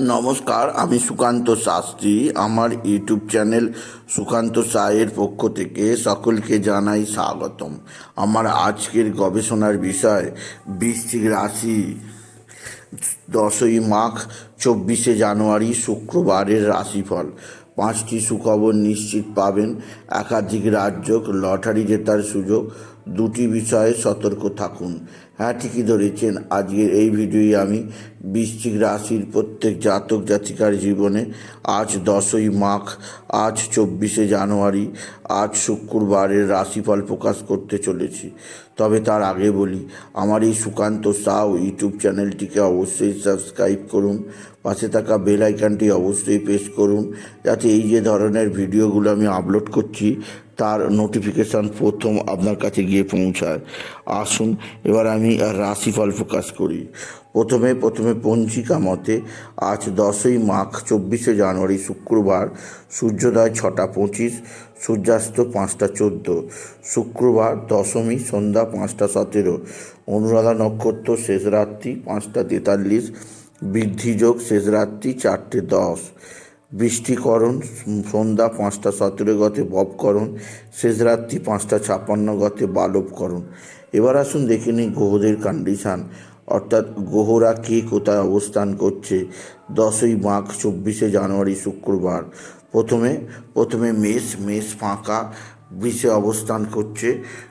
নমস্কার, আমি সুকান্ত শাস্ত্রী। আমার ইউটিউব চ্যানেল সুকান্ত সায়ের পক্ষ থেকে সকলকে জানাই স্বাগতম। আমার আজকের গবেষণার বিষয়, বৃশ্চিক রাশি। দশই মাঘ, চব্বিশে জানুয়ারি, শুক্রবারের রাশিফল। পাঁচটি সুখবর নিশ্চিত পাবেন। একাধিক রাজ্য লটারি জেতার সুযোগ দুটি বিষয়ে সতর্ক থাকুন। হ্যাঁ ঠিকই ধরেছেন। আজকের এই ভিডিওয়ে আমি বৃশ্চিক রাশির প্রত্যেক জাতক জাতিকার জীবনে আজ দশই মাঘ, আজ চব্বিশে জানুয়ারি, আজ শুক্রবারের রাশিফল প্রকাশ করতে চলেছি। তবে তার আগে বলি, আমার এই সুকান্ত সাউ ইউটিউব চ্যানেলটিকে অবশ্যই সাবস্ক্রাইব করুন, পাশে থাকা বেল আইকনটি অবশ্যই প্রেস করুন, যাতে এই যে ধরনের ভিডিওগুলো আমি আপলোড করছি তার নোটিফিকেশান প্রথম আপনার কাছে গিয়ে পৌঁছায়। আসুন, এবার আমি রাশিফল প্রকাশ করি। প্রথমে প্রথমে পঞ্জিকা মতে আজ দশই মাঘ, চব্বিশে জানুয়ারি, শুক্রবার, সূর্যোদয় ছটা পঁচিশ, সূর্যাস্ত পাঁচটা চোদ্দ, শুক্রবার দশমী, সন্ধ্যা পাঁচটা সতেরো, অনুরাধা নক্ষত্র শেষ রাত্রি পাঁচটা তেতাল্লিশ বৃদ্ধিযোগ শেষ রাত্রি চারটে দশ। বৃষ্টিকরণ সন্ধ্যা পাঁচটা সতেরো গতে ববকরণ শেষ রাত্রি পাঁচটা ছাপ্পান্ন গতে বালবকরণ এবার আসুন দেখে নিই গ্রহদের কন্ডিশান অর্থাৎ গ্রহরা কে কোথায় অবস্থান করছে? দশই মাঘ, চব্বিশে জানুয়ারি, শুক্রবার। প্রথমে প্রথমে মেষ মেষ ফাঁকা, বৃষে অবস্থান করছে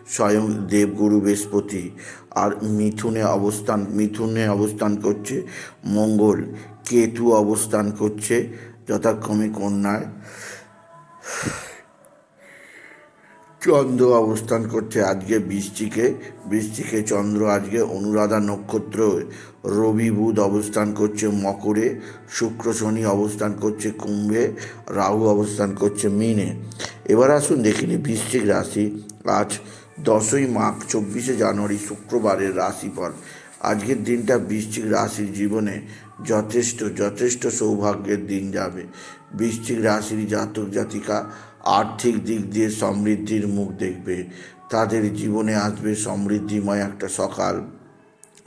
স্বয়ং দেবগুরু বৃহস্পতি। আর মিথুনে অবস্থান মিথুনে অবস্থান করছে মঙ্গল। কেতু অবস্থান করছে যথাক্রমে কন্যায় চন্দ্র অবস্থান করছে। আজকে বৃষ্টিকে বৃষ্টিকে চন্দ্র, আজকে অনুরাধা নক্ষত্র, রবি বুধ অবস্থান করছে মকরে, শুক্র শনি অবস্থান করছে কুম্ভে, রাহু অবস্থান করছে মিনে। এবার আসুন দেখিনি বৃষ্টিক রাশি। আজ দশই মাঘ, চব্বিশে জানুয়ারি, শুক্রবারের রাশিফল। আজকের দিনটা বৃশ্চিক রাশির জীবনে যথেষ্ট যথেষ্ট সৌভাগ্যের দিন যাবে। বৃশ্চিক রাশির জাতক জাতিকা আর্থিক দিক দিয়ে সমৃদ্ধির মুখ দেখবে। তাদের জীবনে আসবে সমৃদ্ধিময় একটা সকাল।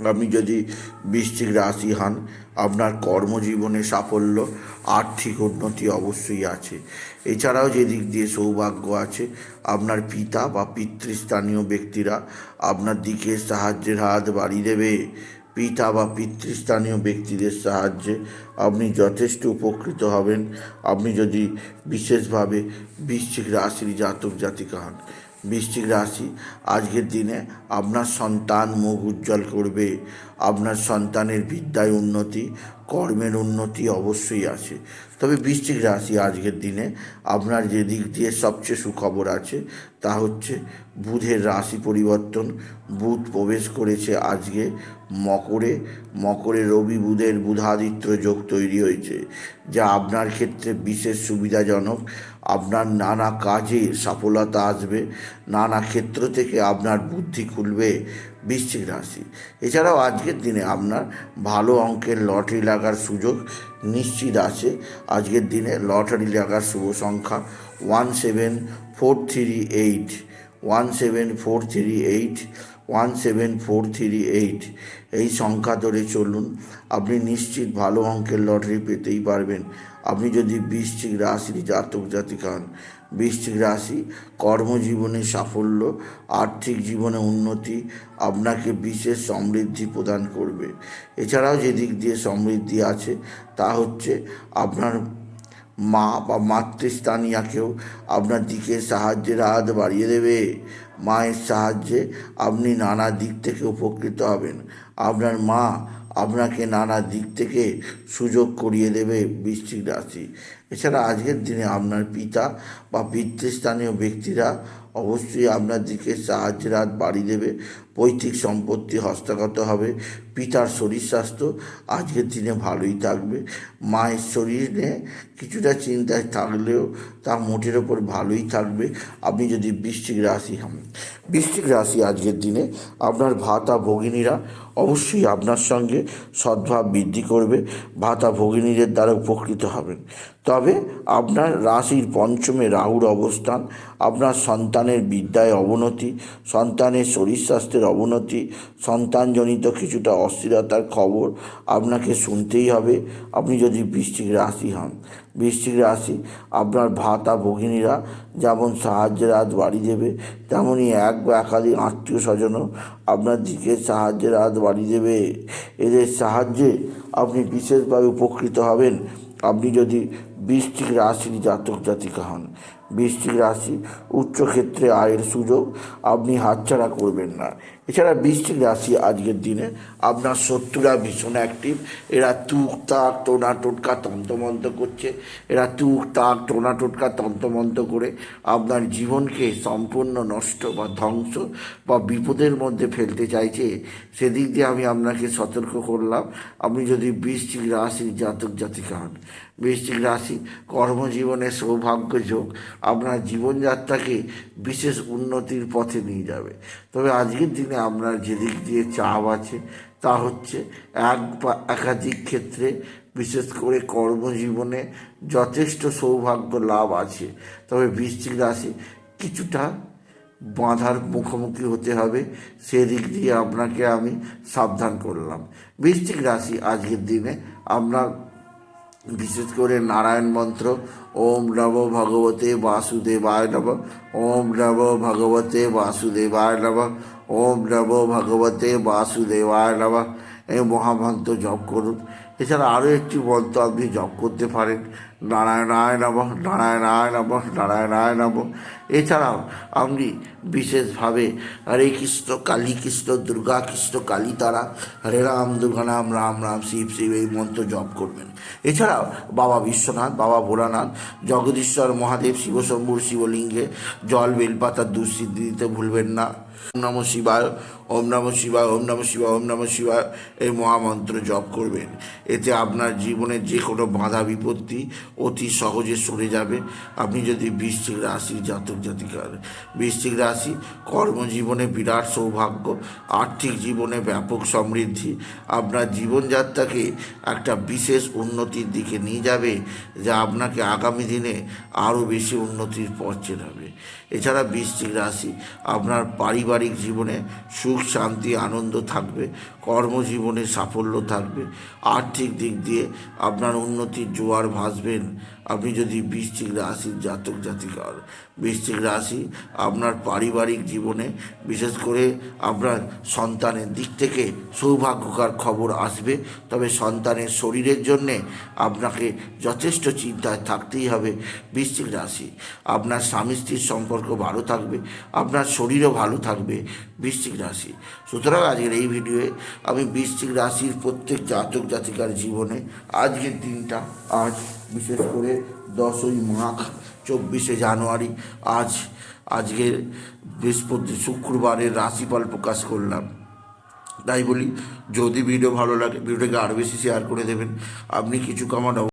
আপনি যদি বৃশ্চিক রাশি হন, আপনার কর্মজীবনে সাফল্য, আর্থিক উন্নতি অবশ্যই আছে। এছাড়াও যে দিক দিয়ে সৌভাগ্য আছে, আপনার পিতা বা পিতৃস্থানীয় ব্যক্তিরা আপনার দিকে সাহায্যের হাত বাড়িয়ে দেবে। পিতা বা পিতৃস্থানীয় ব্যক্তিদের সাহায্যে আপনি যথেষ্ট উপকৃত হবেন। আপনি যদি বিশেষভাবে বৃশ্চিক রাশির জাতক জাতিকা হন বৃশ্চিক রাশি, আজকের দিনে আপনার সন্তান মুখ উজ্জ্বল করবে, আপনার সন্তানের বিদ্যায় উন্নতি, কর্মের উন্নতি অবশ্যই আছে। তবে বৃষ্টিক রাশি আজকের দিনে আপনার যে দিক দিয়ে সবচেয়ে সুখবর আছে, তা হচ্ছে বুধের রাশি পরিবর্তন। বুধ প্রবেশ করেছে আজকে মকরে। মকরে রবি বুধের বুধাদিত্য যোগ তৈরি হয়েছে, যা আপনার ক্ষেত্রে বিশেষ সুবিধাজনক। আপনার নানা কাজে সফলতা আসবে, নানা ক্ষেত্র থেকে আপনার বুদ্ধি খুলবে বৃশ্চিক রাশি। এছাড়াও আজকের দিনে আপনার ভালো অঙ্কের লটারি লাগার সুযোগ নিশ্চিত আছে। আজকের দিনে লটারি লাগার শুভ সংখ্যা one seven four three eight, one seven four three eight one seven four three eight এই সংখ্যা ধরে চলুন, আপনি নিশ্চিত ভালো অঙ্কের লটারি পেতেই পারবেন। আপনি যদি বৃশ্চিক রাশির জাতক জাতিকা হন, বৃশ্চিক রাশি কর্মজীবনে সাফল্য, আর্থিক জীবনে উন্নতি আপনাকে বিশেষ সমৃদ্ধি প্রদান করবে। এছাড়াও যে দিক দিয়ে সমৃদ্ধি আছে, তা হচ্ছে আপনার মা বা মাতৃস্থানীয়াকেও আপনার দিকে সাহায্যের হাত বাড়িয়ে দেবে। মায়ের সাহায্যে আপনি নানা দিক থেকে উপকৃত হবেন। আপনার মা আপনাকে নানা দিক থেকে সুযোগ করিয়ে দেবে বৃশ্চিক রাশি। এছাড়া আজকের দিনে আপনার পিতা বা পিতৃস্থানীয় ব্যক্তিরা অবশ্যই আপনার দিকে সাহায্যের হাত বাড়িয়ে দেবে, পৈতৃক সম্পত্তি হস্তগত হবে, পিতার শরীর স্বাস্থ্য আজকের দিনে ভালোই থাকবে, মায়ের শরীরে কিছুটা চিন্তায় থাকলেও তা মোটের ওপর ভালোই থাকবে। আপনি যদি বৃশ্চিক রাশি হন, বৃশ্চিক রাশি আজকের দিনে আপনার ভাতা ভগিনীরা অবশ্যই আপনার সঙ্গে সদ্ভাব বৃদ্ধি করবে, ভাতা ভগিনীদের দ্বারা উপকৃত হবেন। তবে আপনার রাশির পঞ্চমে রাহুর অবস্থান, আপনার সন্তানের বিদ্যায় অবনতি, সন্তানের শরীর স্বাস্থ্যের অবনতি, সন্তানজনিত কিছুটা অস্থিরতার খবর আপনাকে শুনতেই হবে। আপনি যদি বৃশ্চিক রাশি হন, বৃশ্চিক রাশি আপনার ভাতা ভগিনীরা যেমন সাহায্যের হাত বাড়ি দেবে তেমনই এক বা একাধিক আত্মীয় স্বজনও আপনার দিকে সাহায্যের হাত বাড়ি দেবে। এদের সাহায্যে আপনি বিশেষভাবে উপকৃত হবেন। আপনি যদি বৃষ্টিক রাশির জাতক জাতিকা হন বৃষ্টিক রাশি উচ্চক্ষেত্রে আয়ের সুযোগ আপনি হাতছাড়া করবেন না। এছাড়া রাশি আজকের দিনে। আপনার শত্রুরা ভীষণ অ্যাক্টিভ এরা তুক তাক টোনা টোটকা তন্তমন্ত করছে। এরা তুক তাক টোনা টোটকা তন্তমন্ত করে আপনার জীবনকে সম্পূর্ণ নষ্ট বা ধ্বংস বা বিপদের মধ্যে ফেলতে চাইছে। সেদিক দিয়ে আমি আপনাকে সতর্ক করলাম। আপনি যদি বৃশ্চিক রাশির জাতক জাতিকা হন বৃশ্চিক রাশি, কর্মজীবনে সৌভাগ্য যোগ, আপনার জীবনযাত্রাকে বিশেষ উন্নতির পথে নিয়ে যাবে। তবে আজকের দিনে আপনার যেদিক দিয়ে চাপ আছে, তা হচ্ছে এক বা একাধিক ক্ষেত্রে বিশেষ করে কর্মজীবনে যথেষ্ট সৌভাগ্য লাভ আছে। তবে বৃশ্চিক রাশি কিছুটা বাঁধার মুখোমুখি হতে হবে, সেদিক দিয়ে আপনাকে আমি সাবধান করলাম। বৃশ্চিক রাশি আজকের দিনে আপনার বিশেষ করে নারায়ণ মন্ত্র, ওম নব ভগবতে বাসুদেবায় নব ওম নব ভগবতে বাসুদেবায় নব ওম নব ভগবতে বাসুদেবায় নব এই মহামন্ত্র জপ করুন। এছাড়া আরও একটি মন্ত্র আপনি জপ করতে পারেন। নারায়ণায় নব নারায়ণায় নব নারায়ণায় নব এছাড়াও আপনি বিশেষভাবে হরে কৃষ্ণ, কালী কৃষ্ণ, দুর্গা কৃষ্ণ কালী তারা হরে রাম, দুর্গা নাম রাম রাম, শিব শিব এই মন্ত্র জপ করবেন। এছাড়াও বাবা বিশ্বনাথ, বাবা ভোলানাথ, জগদীশ্বর মহাদেব, শিবশম্ভুর শিবলিঙ্গে, জল বেলপাতার দুঃসিদ্ধি দিতে ভুলবেন না। ওম নম শিবায়, ওম নম শিবায়, ওম নম শিবায়, ওম নম শিবায় এই মহামন্ত্র জপ করবেন। এতে আপনার জীবনের যে কোনো বাধা বিপত্তি অতি সহজে সরে যাবে। আপনি যদি বৃশ্চিক রাশির জাতক জাতিকার, বৃশ্চিক রাশি কর্মজীবনে বিরাট সৌভাগ্য, আর্থিক জীবনে ব্যাপক সমৃদ্ধি, আপনার জীবনযাত্রাকে একটা বিশেষ উন্নতির দিকে নিয়ে যাবে, যা আপনাকে আগামী দিনে আরও বেশি উন্নতির পথ চেনাবে। এছাড়া বৃশ্চিক রাশি, আপনার পারিবারিক জীবনে সুখ, শান্তি, আনন্দ থাকবে, কর্মজীবনে সাফল্য থাকবে, আর্থিক দিক দিয়ে আপনার উন্নতির জোয়ার ভাসবেন। আপনি যদি বৃশ্চিক রাশির জাতক জাতিকার, বৃশ্চিক রাশি আপনার পারিবারিক জীবনে বিশেষ করে আপনার সন্তানের দিক থেকে সৌভাগ্যকার খবর আসবে। তবে সন্তানের শরীরের জন্যে আপনাকে যথেষ্ট চিন্তায় থাকতেই হবে। বৃশ্চিক রাশি, আপনার স্বামী স্ত্রীর সম্পর্ক ভালো থাকবে, আপনার শরীরও ভালো থাকবে বৃশ্চিক রাশি। সুতরাং আজকের এই ভিডিওয়ে আমি বৃশ্চিক রাশির প্রত্যেক জাতক জাতিকার জীবনে আজকের দিনটা আজ, বিশেষ করে দশই মাঘ, চব্বিশে জানুয়ারি, আজ, আজকের বৃহস্পতি, শুক্রবারের রাশিফল প্রকাশ করলাম। তাই বলি, যদি ভিডিও ভালো লাগে ভিডিওটাকে আরও বেশি শেয়ার করে দেবেন। আপনি কিছু কামান